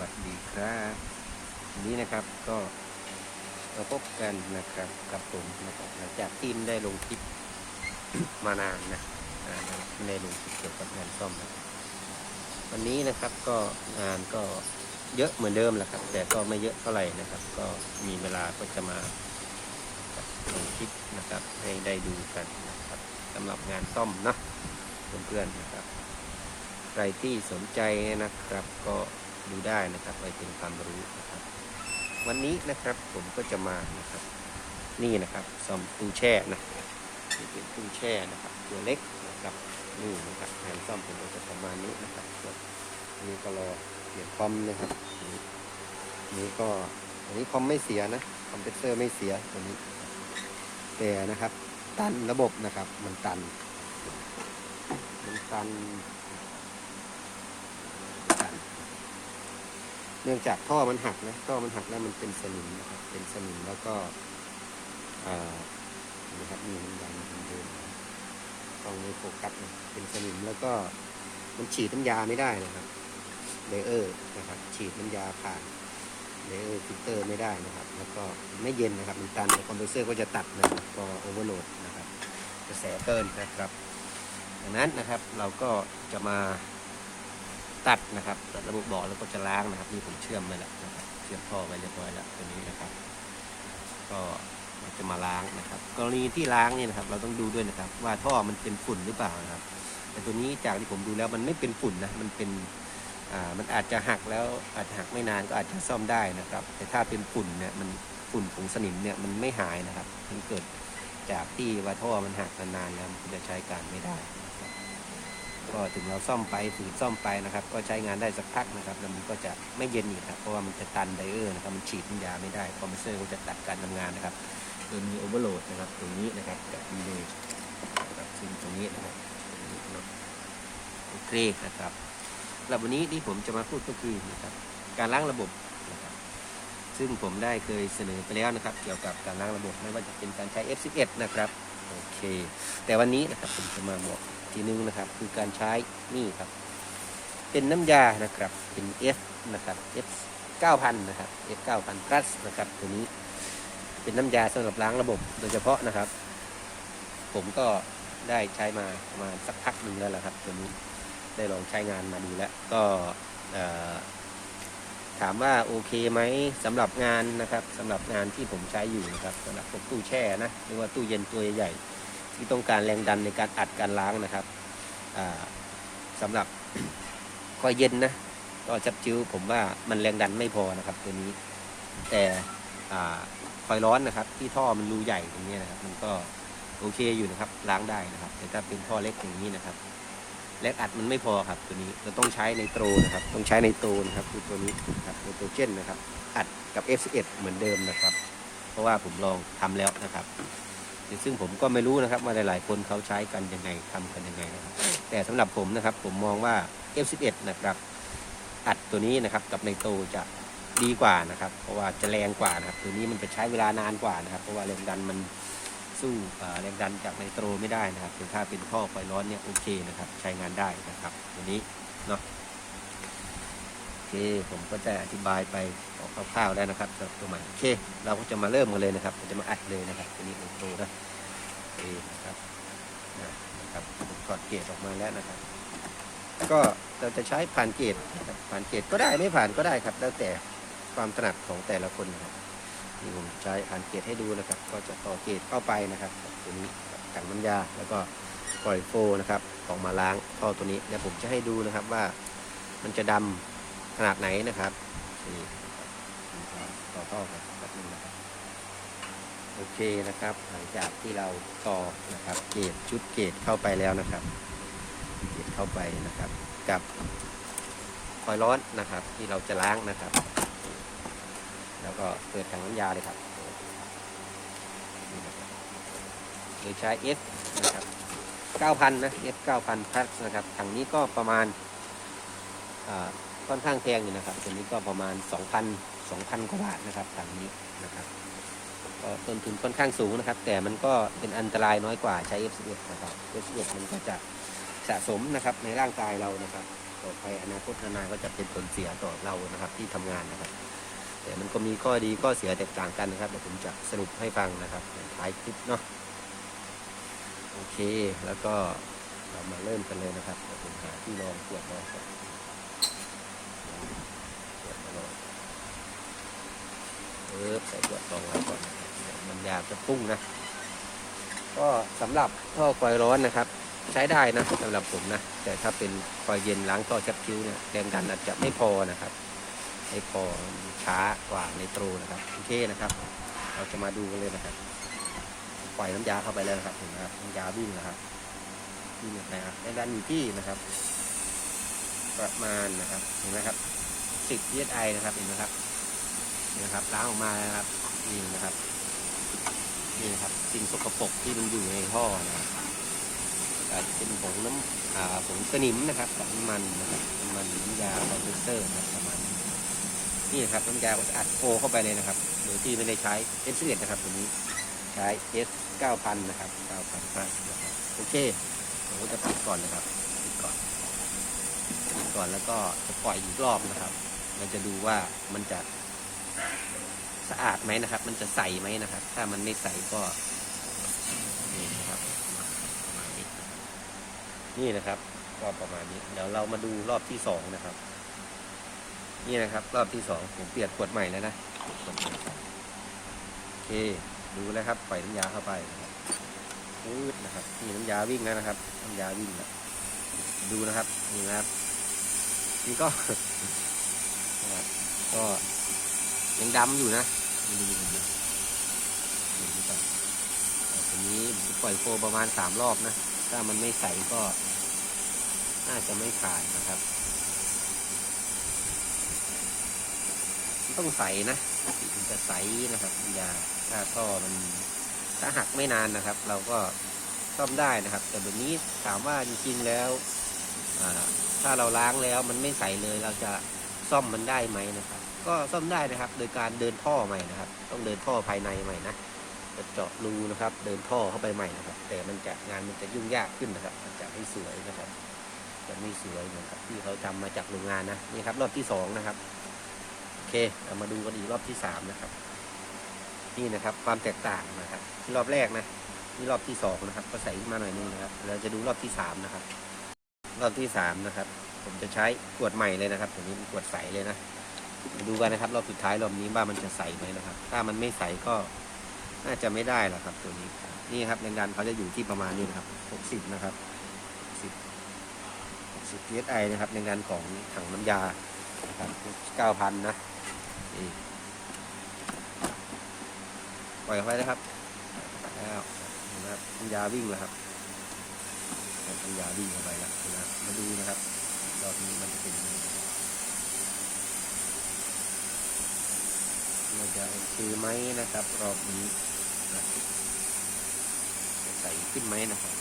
วัสดีครับวันนี้นะครับก็มาพบกันนะครับกับผมนะครับหลังจากที่ไม่ได้ลงคลิปมานานนะอ่าไม่ได้ลงคลิปเกี่ยวกับงานซ่อมนะวันนี้นะครับก็งานก็เยอะเหมือนเดิมแหละครับ แต่ก็ไม่เยอะเท่าไหร่นะครับ ก็มีเวลาก็จะมาลงคลิปนะครับให้ได้ดูกันนะครับสำหรับงานซ่อมเนะเพื่อนๆนะครับใครที่สนใจนะครับก็ ดูได้นะครับไปเป็นความรู้นะครับ วันนี้นะครับผมก็จะมานะครับ นี่นะครับซ่อมตู้แช่นะนี่เป็นตู้แช่นะครับ ตัวเล็กนะครับนี่นะครับงานซ่อมผมก็จะประมาณนี้นะครับส่วนนี้ก็รอเปลี่ยนคอมนะครับนนี้ก็อันนี้คอมไม่เสียนะคอมเพรสเซอร์ไม่เสียตัวนี้ แต่นะครับ ตันระบบนะครับ มันตัน มันตัน เนื่องจากท่อมันหักนะท่อมันหักแล้วมันเป็นสนิมนะครับเป็นสนิมแล้วก็นะครับนี่มันยังมันเดินต้องไม่โฟกัสนะเป็นสนิมแล้วก็มันฉีดน้ำยาไม่ได้นะครับเลเยอร์นะครับ ฉีดน้ำยาผ่านเลเยอร์ฟิลเตอร์ไม่ได้นะครับ แล้วก็ไม่เย็นนะครับมันตันคอมเพรสเซอร์ก็จะตัดนะครับก็โอเวอร์โหลดนะครับกระแสเกินนะครับดังนั้นนะครับเราก็จะมา ตัดนะครับตัดระบบบ่อแล้วก็จะล้างนะครับนี่ผมเชื่อมไปแล้วนะครับเชื่อมท่อไปเรียบร้อยแล้วตัวนี้นะครับ ก็เราจะมาล้างนะครับ กรณีที่ล้างเนี่ยนะครับ เราต้องดูด้วยนะครับ ว่าท่อมันเป็นฝุ่นหรือเปล่านะครับ แต่ตัวนี้จากที่ผมดูแล้วมันไม่เป็นฝุ่นนะมันเป็นอ่ามันอาจจะหักแล้วอาจจะหักไม่นานก็อาจจะซ่อมได้นะครับ แต่ถ้าเป็นฝุ่นเนี่ยมันฝุ่นผงสนิมเนี่ยมันไม่หายนะครับ มันเกิดจากที่ว่าท่อมันหักนานๆแล้วมันจะใช้การไม่ได้ ก็ถึงเราซ่อมไปฝืนซ่อมไปนะครับ ก็ใช้งานได้สักพักนะครับแล้วมันก็จะไม่เย็นอีกครับเพราะว่ามันจะตันไดเออร์นะครับมันฉีดน้ำยาไม่ได้คอมเพรสเซอร์ก็จะตัดการทำงานนะครับโดยมีโอเวอร์โหลดนะครับตรงนี้นะครับกับดีเลยนะครับซึ่งตรงนี้นะครับตรงนะโอเคนะครับแล้ววันนี้ที่ผมจะมาพูดก็คือนะครับการล้างระบบนะครับซึ่งผมได้เคยเสนอไปแล้วนะครับ เกี่ยวกับการล้างระบบไม่ว่าจะเป็นการใช้ F11 นะครับโอเค แต่วันนี้นะครับผมจะมาบอก ทีนึงนะครับ คือการใช้นี่ครับ เป็นน้ำยานะครับ เป็น F นะครับ F 9000นะครับ F 9000 plus นะครับ ตัวนี้เป็นน้ำยาสำหรับล้างระบบโดยเฉพาะนะครับ ผมก็ได้ใช้มาประมาณสักพักหนึ่งแล้วละครับ ตัวนี้ได้ลองใช้งานมาดูแล้ว ก็ถามว่าโอเคไหมสำหรับงานนะครับสำหรับงานที่ผมใช้อยู่นะครับสำหรับพวกตู้แช่นะหรือว่าตู้เย็นตัวใหญ่ๆ ที่ต้องการแรงดันในการอัดการล้างนะครับอ่าสำหรับคอยเย็นนะก็จับจิ้วผมว่ามันแรงดันไม่พอนะครับ ตัวนี้ แต่คอยร้อนนะครับ ที่ท่อมันรูใหญ่ตรงนี้นะครับ มันก็โอเคอยู่นะครับล้างได้นะครับ แต่ถ้าเป็นท่อเล็กอย่างนี้นะครับแรงอัดมันไม่พอครับ ตัวนี้เราต้องใช้ในโตรนะครับ ต้องใช้ในโตรนะครับคือตัวนี้ครับไนโตรเจนนะครับ อัดกับ F11 เหมือนเดิมนะครับ เพราะว่าผมลองทำแล้วนะครับ ซึ่งผมก็ไม่รู้นะครับว่าหลาย ๆ คนเขาใช้กันยังไงทำกันยังไงนะครับแต่สำหรับผมนะครับผมมองว่า F11 นะครับอัดตัวนี้นะครับกับในโตจะดีกว่านะครับ เพราะว่าจะแรงกว่านะครับ ตัวนี้มันจะใช้เวลานานกว่านะครับ เพราะว่าแรงดันมันสู้แรงดันจากในโตรไม่ได้นะครับแต่ถ้าเป็นท่อไฟร้อนเนี่ยโอเคนะครับ ใช้งานได้นะครับ ตัวนี้เนาะ เค ผมก็จะอธิบายไปคร่าวๆแล้วนะครับสำหรับตัวใหม่โอเค เราก็จะมาเริ่มกันเลยนะครับเราจะมาอัดเลยนะครับตัวนี้โอโตนะโอเคนะครับนะครับผมถอดเกจออกมาแล้วนะครับ ก็เราจะใช้ผ่านเกจผ่านเกจก็ได้ไม่ผ่านก็ได้ครับ แล้วแต่ความถนัดของแต่ละคนนะครับนี่ผมใช้ผ่านเกจให้ดูนะครับ ก็จะต่อเกจเข้าไปนะครับตัวนี้กันน้ำยาแล้วก็ปล่อยโฟนะครับออกมาล้างท่อตัวนี้เดี๋ยวผมจะให้ดูนะครับว่ามันจะดำ ขนาดไหนนะครับนี่นะครับต่อท่อครับแบบนี้นะครับโอเคนะครับ หลังจากที่เราต่อนะครับ เกจชุดเกจเข้าไปแล้วนะครับ เกจเข้าไปนะครับ กับคอยร้อนนะครับ ที่เราจะล้างนะครับ แล้วก็เปิดถังน้ำยาเลยครับนี่นะครับโดยใช้ F นะครับ9,000นะ F 9,000 plus นะครับถังนี้ก็ประมาณอ่า ค่อนข้างแพงอยู่นะครับตัวนี้ก็ประมาณ 2,000 2,000กว่าบาทนะครับถังนี้นะครับก็ต้นทุนค่อนข้างสูงนะครับ แต่มันก็เป็นอันตรายน้อยกว่าใช้ F11 นะครับ F11 มันก็จะสะสมนะครับในร่างกายเรานะครับ ต่อไปอนาคตนานก็จะเป็นผลเสียต่อเรานะครับที่ทำงานนะครับ แต่มันก็มีข้อดีข้อเสียแตกต่างกันนะครับเดี๋ยวผมจะสรุปให้ฟังนะครับท้ายคลิปเนาะโอเคแล้วก็เรามาเริ่มกันเลยนะครับเดี๋ยวผมหาที่รองขวดรองก่อนขวดมาลอง เออใส่ขวดรองไว้ก่อนมันยาจะพุ่งนะ ก็สำหรับท่อคอยร้อนนะครับ ใช้ได้นะสำหรับผมนะ แต่ถ้าเป็นคอยเย็นล้างท่อชักคิ้วเนี่ยแรงดันอาจจะไม่พอนะครับไม่พอช้ากว่าในตรนะครับโอเคนะครับ เราจะมาดูกันเลยนะครับปล่อยน้ำยาเข้าไปแล้วนะครับเห็นไหมครับน้ำยาวิ่งนะครับวิ่งนะครับแรงดันอยู่ที่นะครับ ประมาณนะครับเห็นไหมครับ10 psi นะครับเห็นไหมครับ นะครับล้างออกมานะครับนี่นะครับนี่นะครับสิ่งสกปรกที่มันอยู่ในท่อนะครับอาจจะเป็นผงน้ำอ่าผงสนิมนะครับกับน้ำมันนะครับน้ำมันน้ำยาคอมเพรสเซอร์นะครับประมาณนี้นี่นะครับน้ำยาก็จะอัดโฟเข้าไปเลยนะครับโดยที่ไม่ได้ใช้ S 1นะครับตัวนี้ใช้ S 9000นนะครับ9,000นะครับโอเคผมก็จะปิดก่อนนะครับปิดก่อนปิดก่อนแล้วก็จะปล่อยอีกรอบนะครับเราจะดูว่ามันจะ สะอาดไหมนะครับ มันจะใสไหมนะครับ ถ้ามันไม่ใสก็นี่นะครับประมาณนี้นี่นะครับก็ประมาณนี้ เดี๋ยวเรามาดูรอบที่สองนะครับ นี่นะครับ รอบที่สองผมเปลี่ยนขวดใหม่แล้วนะโอเค ดูแล้วครับปล่อยน้ำยาเข้าไปนะครับปื๊ดนะครับนี่น้ำยาวิ่งแล้วนะครับน้ำยาวิ่งแล้วดูนะครับนี่นะครับนี่ก็ก็ ยังดำอยู่นะดูดูดูดูดูดูก่อนแต่ทีนี้ปล่อยโฟประมาณสามรอบนะ ถ้ามันไม่ใสก็น่าจะไม่ขาดนะครับ ต้องใสนะถึงจะใสนะครับอย่าถ้าท่อมันถ้าหักไม่นานนะครับ เราก็ซ่อมได้นะครับ แต่แบบนี้ถามว่าจริงๆแล้วถ้าเราล้างแล้วมันไม่ใสเลย เราจะซ่อมมันได้ไหมนะครับ ก็ซ่อมได้นะครับ โดยการเดินท่อใหม่นะครับ ต้องเดินท่อภายในใหม่นะจะเจาะรูนะครับ เดินท่อเข้าไปใหม่นะครับ แต่มันจะงานมันจะยุ่งยากขึ้นนะครับ มันจะไม่สวยนะครับ จะไม่สวยเหมือนกับที่เขาทำมาจากโรงงานนะนี่ครับ รอบที่สองนะครับโอเคเรามาดูกันอีกรอบที่สามนะครับ นี่นะครับ ความแตกต่างนะครับที่รอบแรกนะนี่รอบที่สองนะครับ ก็ใส่ขึ้นมาหน่อยนึงนะครับเราจะดูรอบที่สามนะครับ รอบที่สามนะครับ ผมจะใช้ขวดใหม่เลยนะครับตัวนี้เป็นขวดใสเลยนะ ดูกันนะครับรอบสุดท้ายรอบนี้ว่ามันจะใสไหมนะครับ ถ้ามันไม่ใสก็น่าจะไม่ได้หรอกครับ ตัวนี้ นี่ครับแรงดันเขาจะอยู่ที่ประมาณนี้นะครับหกสิบนะครับสิบสิบ psi นะครับแรงดันของถังน้ำยานะครับเก้าพันะนี่ปล่อยเข้าไปนะครับแล้วนะครับน้ำยาวิ่งแล้วครับน้ำยาวิ่งเข้าไปแล้วนะมาดูนะครับรอบนี้มันจะเป็นยังไง เราจะโอเคไหมนะครับ รอบนี้นะใส่ขึ้นไหมนะครับ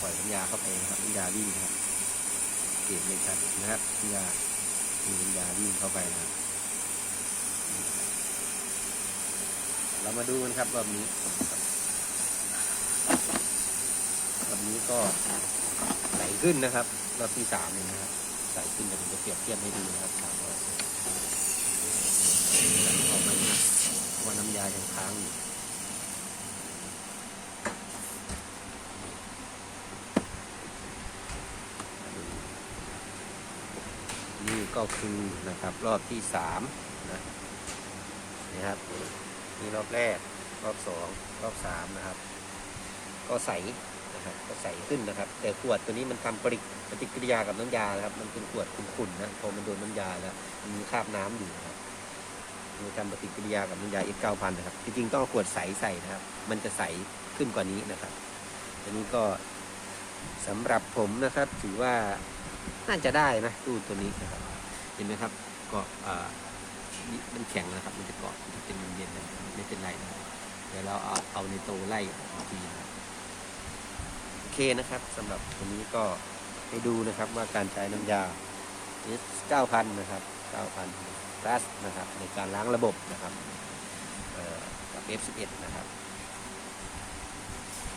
ปล่อยน้ำยาเข้าไปครับน้ำยาวิ่งครับเก็บเลยครับนะครับน้ำยามีน้ำยาวิ่งเข้าไปนะครับเรามาดูกันครับรอบนี้รอบนี้ก็ใส่ขึ้นนะครับ รอบที่สามเลยนะครับ ใส่ขึ้นเดี๋ยวผมจะเปรียบเทียบให้ดูนะครับถามว่าออกมานะเพรายยังค้างอยู่นี่ก็คือนะครับรอบที่สามนะนี่ครับนี่รอบแรกรอบสองรอบสามนะครับ ก็ใสนะครับก็ใสขึ้นนะครับ แต่ขวดตัวนี้มันทำปฏิปฏิกิริยากับน้ำยานะครับ มันเป็นขวดขุ่นๆนะพอมันโดนน้ำยาแล้วมันมีคราบน้ำอยู่นะครับ มันทำปฏิกิริยากับน้ำยา X 9 0 0 นะครับ จริงๆ ต้องขวดใสใส่นะครับ มันจะใสขึ้นกว่านี้นะครับ อันนี้ก็สำหรับผมนะครับ ถือว่าน่าจะได้นะตู้ตัวนี้นะครับ เห็นไหมครับเกาะมันแข็งนะครับ มันจะเกาะมันจะเป็นเย็นๆไม่เป็นไรนะครับเดี๋ยวเราเอาเอาในโตไล่อีกทีนะครับโอเคนะครับสำหรับตัวนี้ก็ให้ดูนะครับว่าการใช้น้ำยา S 9000 นะครับ 9000 plus นะครับในการล้างระบบนะครับกับ F11 นะครับ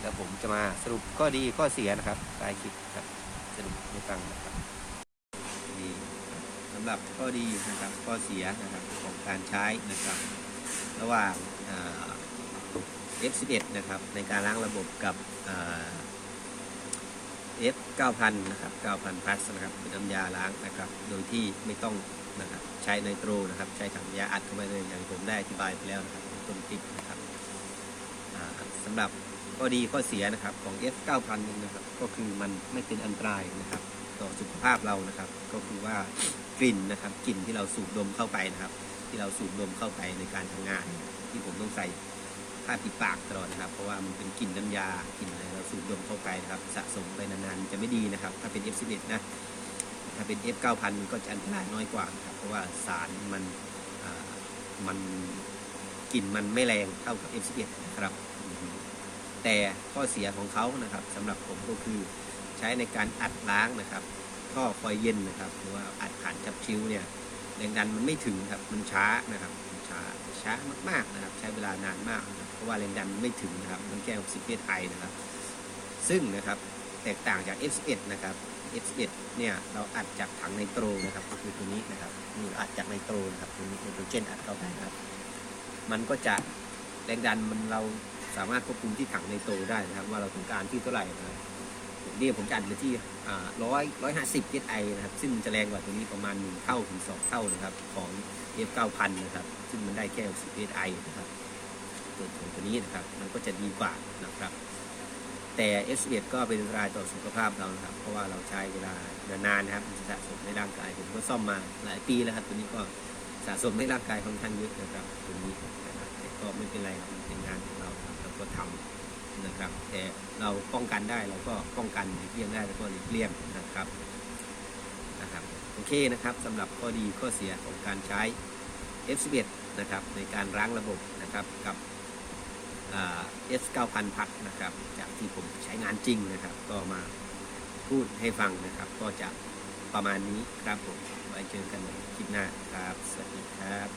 แล้วผมจะมาสรุปข้อดีข้อเสียนะครับใต้คลิปครับสรุปให้ฟังนะครับสำหรับข้อดีนะครับข้อเสียนะครับของการใช้นะครับ ระหว่าง F11 นะครับในการล้างระบบกับ F 9000 นะครับ 9000 plus นะครับเป็นน้ำยาล้างนะครับ โดยที่ไม่ต้อง นะครับ ใช้ไนโตรนะครับ ใช้ถังยาอัดเข้าไปเลยอย่างผมได้อธิบายไปแล้วนะครับในต้นคลิปนะครับอ่าสำหรับข้อดีข้อเสียนะครับของ F 9000นึงนะครับ ก็คือมันไม่เป็นอันตรายนะครับ ต่อสุขภาพเรานะครับ ก็คือว่ากลิ่นนะครับกลิ่นที่เราสูดดมเข้าไปนะครับ ที่เราสูดดมเข้าไปในการทำงาน ที่ผมต้องใส่ผ้าปิดปากตลอดนะครับ เพราะว่ามันเป็นกลิ่นน้ำยากลิ่นอะไรเราสูดดมเข้าไปนะครับ สะสมไปนานๆจะไม่ดีนะครับ ถ้าเป็น F11 นะ ถ้าเป็น F9000 มันก็จะอันตรายน้อยกว่าครับเพราะว่าสารมันมันกลิ่นมันไม่แรงเท่ากับ F11 นะครับ แต่ข้อเสียของเขานะครับสำหรับผมก็คือใช้ในการอัดล้างนะครับท่อคอยเย็นนะครับหรือว่าอัดผ่านจับชิวเนี่ยแรงดันมันไม่ถึงครับมันช้านะครับช้าช้ามากๆนะครับ ใช้เวลานานมาก เพราะว่าแรงดันมันไม่ถึงนะครับมันแค่60 psi นะครับ ซึ่งนะครับแตกต่างจาก F11 นะครับ F11 เนี่ยเราอัดจากถังไนโตรนะครับก็คือตัวนี้นะครับนี่เราอัดจากไนโตรนะครับตัวนี้ไนโตรเจนอัดเข้าไปนะครับ มันก็จะแรงดันมันเราสามารถควบคุมที่ถังไนโตรได้นะครับ ว่าเราต้องการที่เท่าไหร่นะครับนี่ผมจะอัดอยู่ที่ร้อยร้อยห้าสิบ psi นะครับ ซึ่งจะแรงกว่าตัวนี้ประมาณหนึ่งเท่าถึงสองเท่านะครับ ของ F9000 นะครับ ซึ่งมันได้แค่ 10 psi นะครับ ส่วนของตัวนี้นะครับ มันก็จะดีกว่านะครับ แต่ S11 ก็เป็นอันตรายต่อสุขภาพเรานะครับ เพราะว่าเราใช้เวลานานนะครับมันจะสะสมในร่างกายผมก็ซ่อมมาหลายปีแล้วครับ ตัวนี้ก็สะสมในร่างกายค่อนข้างเยอะนะครับตัวนี้นะครับแต่ก็ไม่เป็นไรครับเป็นงานของเราครับเราก็ทำนะครับ แต่เราป้องกันได้เราก็ป้องกันหลีกเลี่ยงได้แล้วก็หลีกเลี่ยงนะครับนะครับโอเคนะครับสำหรับข้อดีข้อเสียของการใช้ F11 นะครับในการล้างระบบนะครับกับ เอสเก้าพัดนะครับ จากที่ผมใช้งานจริงนะครับ ก็มาพูดให้ฟังนะครับ ก็จะประมาณนี้ครับผมไว้เจอกันในคลิปหน้าครับ สวัสดีครับ